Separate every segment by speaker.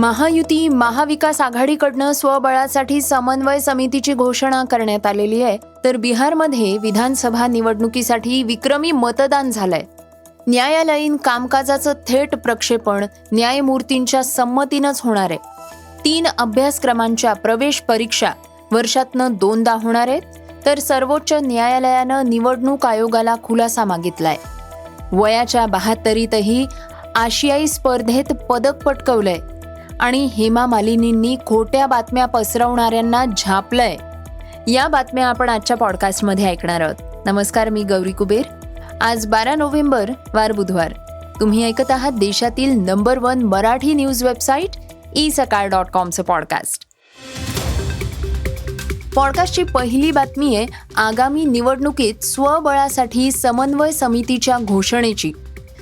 Speaker 1: महायुती महाविकास आघाडीकडनं स्वबळासाठी समन्वय समितीची घोषणा करण्यात आलेली आहे. तर बिहारमध्ये विधानसभा निवडणुकीसाठी विक्रमी मतदान झालंय. न्यायालयीन कामकाजाचं थेट प्रक्षेपण न्यायमूर्तींच्या संमतीनंच होणार आहे. तीन अभ्यासक्रमांच्या प्रवेश परीक्षा वर्षातनं दोनदा होणार आहेत. तर सर्वोच्च न्यायालयानं निवडणूक आयोगाला खुलासा मागितलाय. वयाच्या बहात्तरीतही आशियाई स्पर्धेत पदक पटकवलंय. आणि हेमा मालिनींनी खोट्या बातम्या पसरवणाऱ्यांना झापलंय. या बातम्या आपण आजच्या पॉडकास्टमध्ये ऐकणार आहोत. नमस्कार मी गौरी कुबेर. आज बारा नोव्हेंबर वार बुधवार. तुम्ही ऐकत आहात देशातील number one Marathi news website e Sakal dot कॉमचं podcast पॉडकास्टची पहिली बातमी आहे आगामी निवडणुकीत स्वबळासाठी समन्वय समितीच्या घोषणेची.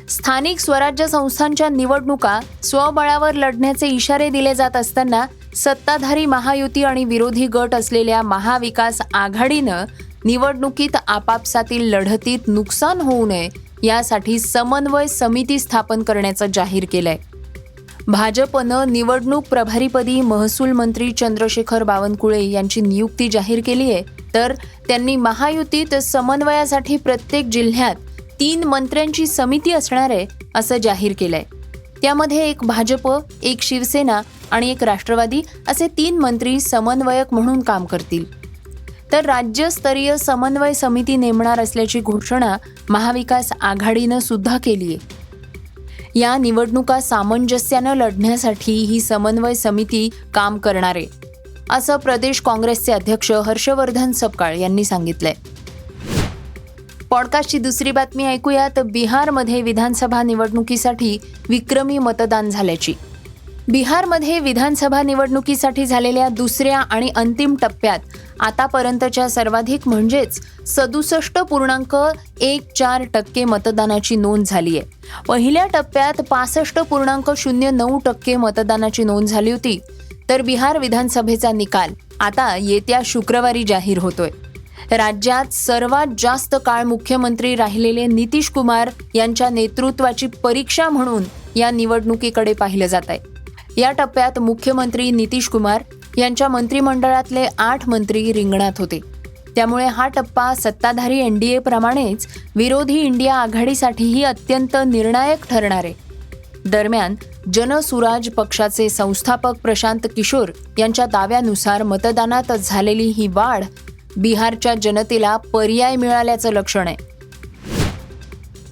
Speaker 1: स्थानिक स्वराज्य संस्थांच्या निवडणुका स्वबळावर लढण्याचे इशारे दिले जात असताना सत्ताधारी महायुती आणि विरोधी गट असलेल्या महाविकास आघाडीनं निवडणुकीत आपापसातील लढतीत नुकसान होऊ नये यासाठी समन्वय समिती स्थापन करण्याचं जाहीर केलंय. भाजपनं निवडणूक प्रभारीपदी महसूल मंत्री चंद्रशेखर बावनकुळे यांची नियुक्ती जाहीर केली आहे तर त्यांनी महायुतीत समन्वयासाठी प्रत्येक जिल्ह्यात तीन मंत्र्यांची समिती असणार आहे असं जाहीर केलंय. त्यामध्ये एक भाजप एक शिवसेना आणि एक राष्ट्रवादी असे तीन मंत्री समन्वयक म्हणून काम करतील. तर राज्यस्तरीय समन्वय समिती नेमणार असल्याची घोषणा महाविकास आघाडीनं सुद्धा केली आहे या निवडणुका सामंजस्यानं लढण्यासाठी ही समन्वय समिती काम करणार आहे असं प्रदेश काँग्रेसचे अध्यक्ष हर्षवर्धन सपकाळ यांनी सांगितलंय. पॉडकास्टची दुसरी बातमी ऐकूयात. बिहारमध्ये विधानसभा निवडणुकीसाठी विक्रमी मतदान झाल्याची. बिहारमध्ये विधानसभा निवडणुकीसाठी झालेल्या दुसऱ्या आणि अंतिम टप्प्यात आतापर्यंतच्या सर्वाधिक म्हणजेच सदुसष्ट पूर्णांक एक चार टक्के मतदानाची नोंद झाली आहे. पहिल्या टप्प्यात पासष्ट पूर्णांक शून्य नऊ टक्के मतदानाची नोंद झाली होती. तर बिहार विधानसभेचा निकाल आता येत्या शुक्रवारी जाहीर होतोय. राज्यात सर्वात जास्त काळ मुख्यमंत्री राहिलेले नितीश कुमार यांच्या नेतृत्वाची परीक्षा म्हणून या निवडणुकीकडे पाहिलं जात आहे. या टप्प्यात मुख्यमंत्री नितीश कुमार यांच्या मंत्रिमंडळातले आठ मंत्री रिंगणात होते. त्यामुळे हा टप्पा सत्ताधारी एनडीए प्रमाणेच विरोधी इंडिया आघाडीसाठीही अत्यंत निर्णायक ठरणार आहे. दरम्यान जनसुराज पक्षाचे संस्थापक प्रशांत किशोर यांच्या दाव्यानुसार मतदानात झालेली ही वाढ बिहारच्या जनतेला पर्याय मिळाल्याचं लक्षण आहे.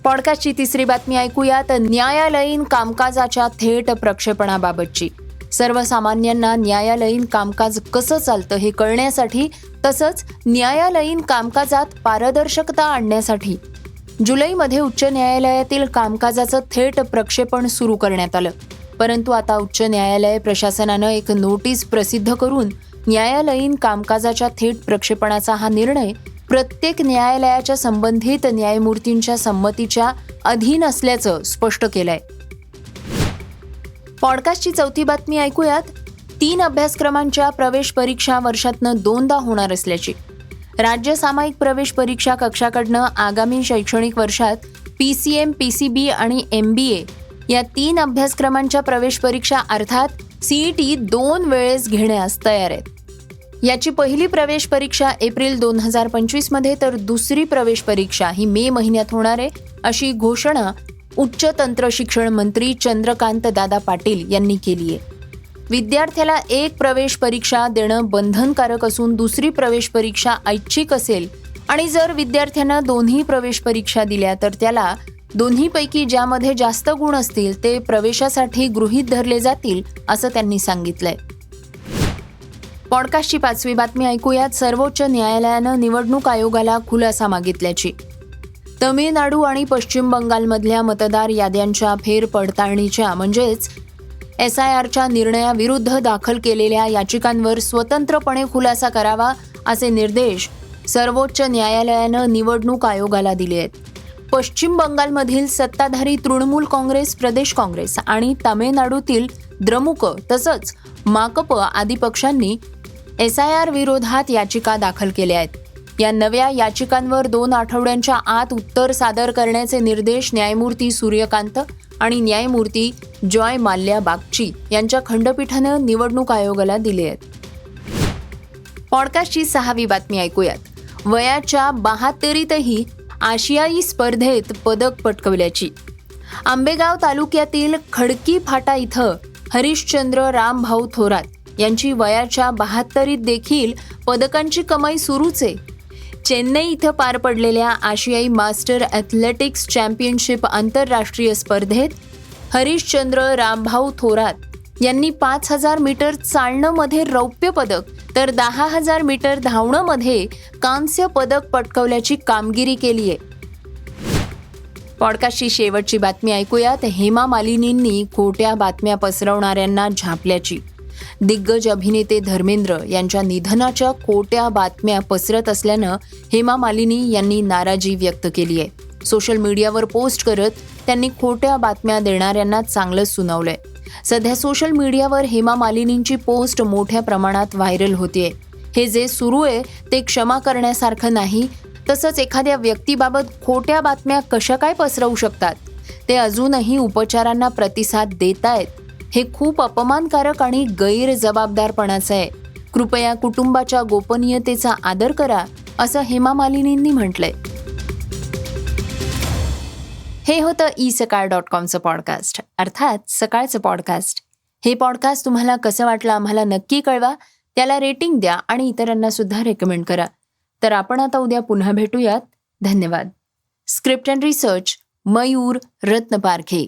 Speaker 1: पॉडकास्टची तिसरी बातमी ऐकूयात. न्यायालयीन कामकाजाच्या थेट प्रक्षेपणाबाबतची. सर्वसामान्यांना न्यायालयीन कामकाज कसं चालतं हे कळण्यासाठी तसंच न्यायालयीन कामकाजात पारदर्शकता आणण्यासाठी. जुलैमध्ये उच्च न्यायालयातील कामकाजाचं थेट प्रक्षेपण सुरू करण्यात आलं. परंतु आता उच्च न्यायालय प्रशासनानं एक नोटीस प्रसिद्ध करून न्यायालयीन कामकाजाच्या थेट प्रक्षेपणाचा हा निर्णय प्रत्येक न्यायालयाच्या संबंधित न्यायमूर्तींच्या संमतीच्या अधीन असल्याचं स्पष्ट केलंय. पॉडकास्टची चौथी बातमी ऐकूयात. तीन अभ्यासक्रमांच्या प्रवेश परीक्षा वर्षातनं दोनदा होणार असल्याची. राज्य सामायिक प्रवेश परीक्षा कक्षाकडनं आगामी शैक्षणिक वर्षात P C M P C B आणि एम बी ए या तीन अभ्यासक्रमांच्या प्रवेश परीक्षा अर्थात सीईटी दोन वेळेस घेण्यास तयार आहेत. याची पहिली प्रवेश परीक्षा एप्रिल दोन हजार पंचवीसमध्ये तर दुसरी प्रवेश परीक्षा ही मे महिन्यात होणार आहे अशी घोषणा उच्च तंत्र शिक्षण मंत्री चंद्रकांत दादा पाटील यांनी केली आहे. विद्यार्थ्याला एक प्रवेश परीक्षा देणं बंधनकारक असून दुसरी प्रवेश परीक्षा ऐच्छिक असेल आणि जर विद्यार्थ्यांना दोन्ही प्रवेश परीक्षा दिल्या तर त्याला दोन्हीपैकी ज्यामध्ये जास्त गुण असतील ते प्रवेशासाठी गृहीत धरले जातील असं त्यांनी सांगितलंय. पॉडकास्टची पाचवी बातमी ऐकूयात. सर्वोच्च न्यायालयानं निवडणूक आयोगाला खुलासा मागितल्याची. तमिळनाडू आणि पश्चिम बंगालमधल्या मतदार याद्यांच्या फेरपडताळणीच्या म्हणजेच एस आय आरच्या निर्णयाविरुद्ध दाखल केलेल्या याचिकांवर स्वतंत्रपणे खुलासा करावा असे निर्देश सर्वोच्च न्यायालयानं निवडणूक आयोगाला दिले आहेत. पश्चिम बंगालमधील सत्ताधारी तृणमूल काँग्रेस प्रदेश काँग्रेस आणि तामिळनाडूतील द्रमुक तसंच माकप आदी पक्षांनी एस आय आर विरोधात याचिका दाखल केल्या आहेत. या नव्या याचिकांवर दोन आठवड्यांच्या आत उत्तर सादर करण्याचे निर्देश न्यायमूर्ती सूर्यकांत आणि न्यायमूर्ती जॉय माल्या बागची यांच्या खंडपीठानं निवडणूक आयोगाला दिले आहेत. पॉडकास्टची सहावी बातमी ऐकूयात. वयाच्या बहात्तरीतही आशियाई स्पर्धेत पदक पटकवल्याची. आंबेगाव तालुक्यातील खडकी फाटा इथं हरिश्चंद्र रामभाऊ थोरात यांची वयाच्या बहात्तरीत देखील पदकांची कमाई सुरूच आहे. चेन्नई इथं पार पडलेल्या आशियाई मास्टर ॲथलेटिक्स चॅम्पियनशिप आंतरराष्ट्रीय स्पर्धेत हरिश्चंद्र रामभाऊ थोरात यांनी पाच हजार मीटर चालणंमध्ये रौप्य पदक तर दहा हजार मीटर धावणंमध्ये कांस्य पदक पटकवल्याची कामगिरी केली आहे. पॉडकास्टची शेवटची बातमी ऐकूयात. हेमा मालिनींनी खोट्या बातम्या पसरवणाऱ्यांना झापल्याची. दिग्गज अभिनेते धर्मेंद्र यांच्या निधनाच्या खोट्या बातम्या पसरत असल्यानं हेमा मालिनी यांनी नाराजी व्यक्त केली आहे. सोशल मीडियावर पोस्ट करत त्यांनी खोट्या बातम्या देणाऱ्यांना चांगलंच सुनावलंय. सध्या सोशल मीडियावर हेमा मालिनींची पोस्ट मोठ्या प्रमाणात व्हायरल होतीये. हे जे सुरू आहे ते क्षमा करण्यासारखं नाही. तसंच एखाद्या व्यक्तीबाबत खोट्या बातम्या कशा काय पसरवू शकतात? ते अजूनही उपचारांना प्रतिसाद देत आहेत हे खूप अपमानकारक आणि गैरजबाबदारपणाचं आहे. कृपया कुटुंबाच्या गोपनीयतेचा आदर करा असं हेमा मालिनींनी म्हटलंय. हे होतं ई सकाळ डॉट कॉमचं पॉडकास्ट. अर्थात सकाळचं पॉडकास्ट. हे पॉडकास्ट तुम्हाला कसं वाटलं आम्हाला नक्की कळवा त्याला रेटिंग द्या आणि इतरांना सुद्धा रेकमेंड करा. तर आपण आता उद्या पुन्हा भेटूयात. धन्यवाद. Script and research Mayur Ratnaparkhe.